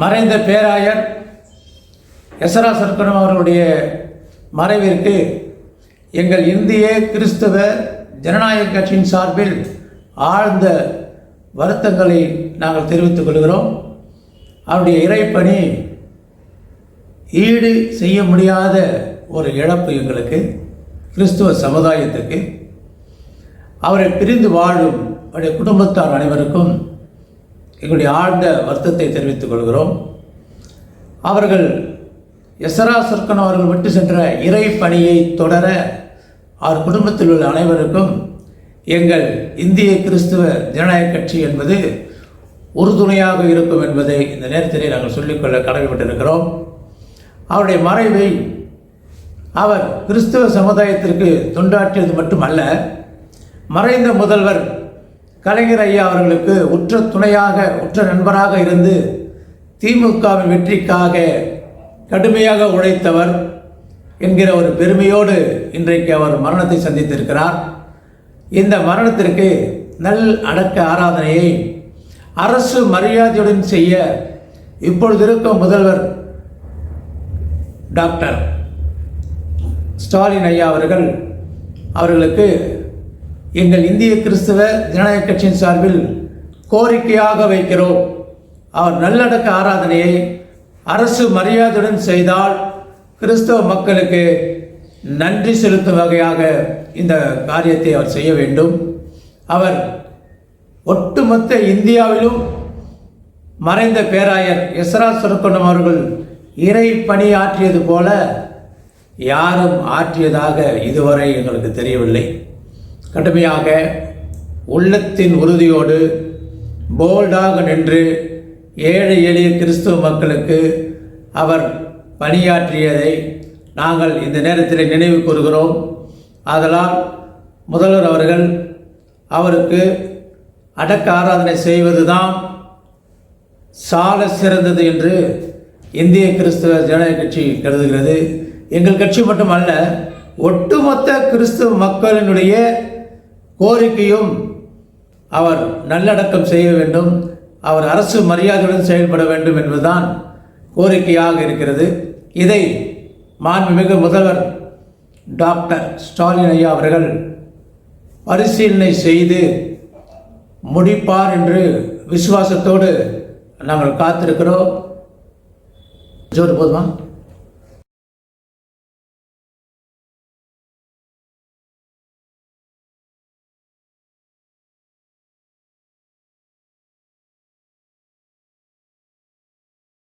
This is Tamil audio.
மறைந்த பேராயர் எசரா சர்க்கரம் அவர்களுடைய மறைவிற்கு எங்கள் இந்திய கிறிஸ்தவ ஜனநாயக கட்சியின் சார்பில் ஆழ்ந்த வருத்தங்களை நாங்கள் தெரிவித்துக் கொள்கிறோம். அவருடைய இறைப்பணி ஈடு செய்ய முடியாத ஒரு இழப்பு எங்களுக்கு கிறிஸ்துவ சமுதாயத்துக்கு. அவரை பிரிந்து வாழும் அவருடைய குடும்பத்தார் அனைவருக்கும் எங்களுடைய ஆழ்ந்த வருத்தத்தை தெரிவித்துக் கொள்கிறோம். அவர்கள் எஸ்ரா சொர்க்கன் அவர்கள் விட்டு சென்ற இறை பணியை தொடர அவர் குடும்பத்தில் உள்ள அனைவருக்கும் எங்கள் இந்திய கிறிஸ்துவ ஜனநாயக கட்சி என்பது உறுதுணையாக இருக்கும் என்பதை இந்த நேரத்திலே நாங்கள் சொல்லிக்கொள்ள கடமைப்பட்டிருக்கிறோம். அவருடைய மறைவை அவர் கிறிஸ்துவ சமுதாயத்திற்கு தொண்டாற்றியது மட்டுமல்ல மறைந்த முதல்வர் கலைஞர் ஐயா அவர்களுக்கு உற்ற துணையாக உற்ற நண்பராக இருந்து திமுகவின் வெற்றிக்காக கடுமையாக உழைத்தவர் என்கிற ஒரு பெருமையோடு இன்றைக்கு அவர் மரணத்தை சந்தித்திருக்கிறார். இந்த மரணத்திற்கு நல் அடக்க ஆராதனையை அரசு மரியாதையுடன் செய்ய இப்பொழுது இருக்கும் முதல்வர் டாக்டர் ஸ்டாலின் ஐயா அவர்கள் அவர்களுக்கு எங்கள் இந்திய கிறிஸ்தவ ஜனநாயக கட்சியின் சார்பில் கோரிக்கையாக வைக்கிறோம். அவர் நல்லடக்க ஆராதனையை அரசு மரியாதையுடன் செய்தால் கிறிஸ்தவ மக்களுக்கு நன்றி செலுத்தும் வகையாக இந்த காரியத்தை அவர் செய்ய வேண்டும். அவர் ஒட்டுமொத்த இந்தியாவிலும் மறைந்த பேராயர் எஸ்ரா சுரக்கொண்டம் அவர்கள் இறை பணியாற்றியது போல யாரும் ஆற்றியதாக இதுவரை எங்களுக்கு தெரியவில்லை. கடுமையாக உள்ளத்தின் உறுதியோடு போல்டாக நின்று ஏழை எளிய கிறிஸ்துவ மக்களுக்கு அவர் பணியாற்றியதை நாங்கள் இந்த நேரத்தில் நினைவு கூறுகிறோம். ஆதலால் முதல்வர் அவர்கள் அவருக்கு அடக்க ஆராதனை செய்வதுதான் சால சிறந்தது என்று இந்திய கிறிஸ்துவ ஜனநாயக கட்சி கருதுகிறது. எங்கள் கட்சி மட்டுமல்ல ஒட்டுமொத்த கிறிஸ்துவ மக்களினுடைய கோரிக்கையும் அவர் நல்லடக்கம் செய்ய வேண்டும். அவர் அரசு மரியாதையுடன் செயல்பட வேண்டும் என்பதுதான் கோரிக்கையாக இருக்கிறது. இதை மாண்புமிகு முதல்வர் டாக்டர் ஸ்டாலின் ஐயா அவர்கள் பரிசீலனை செய்து முடிப்பார் என்று விசுவாசத்தோடு நாங்கள் காத்திருக்கிறோம். ஜோர் போதுமா?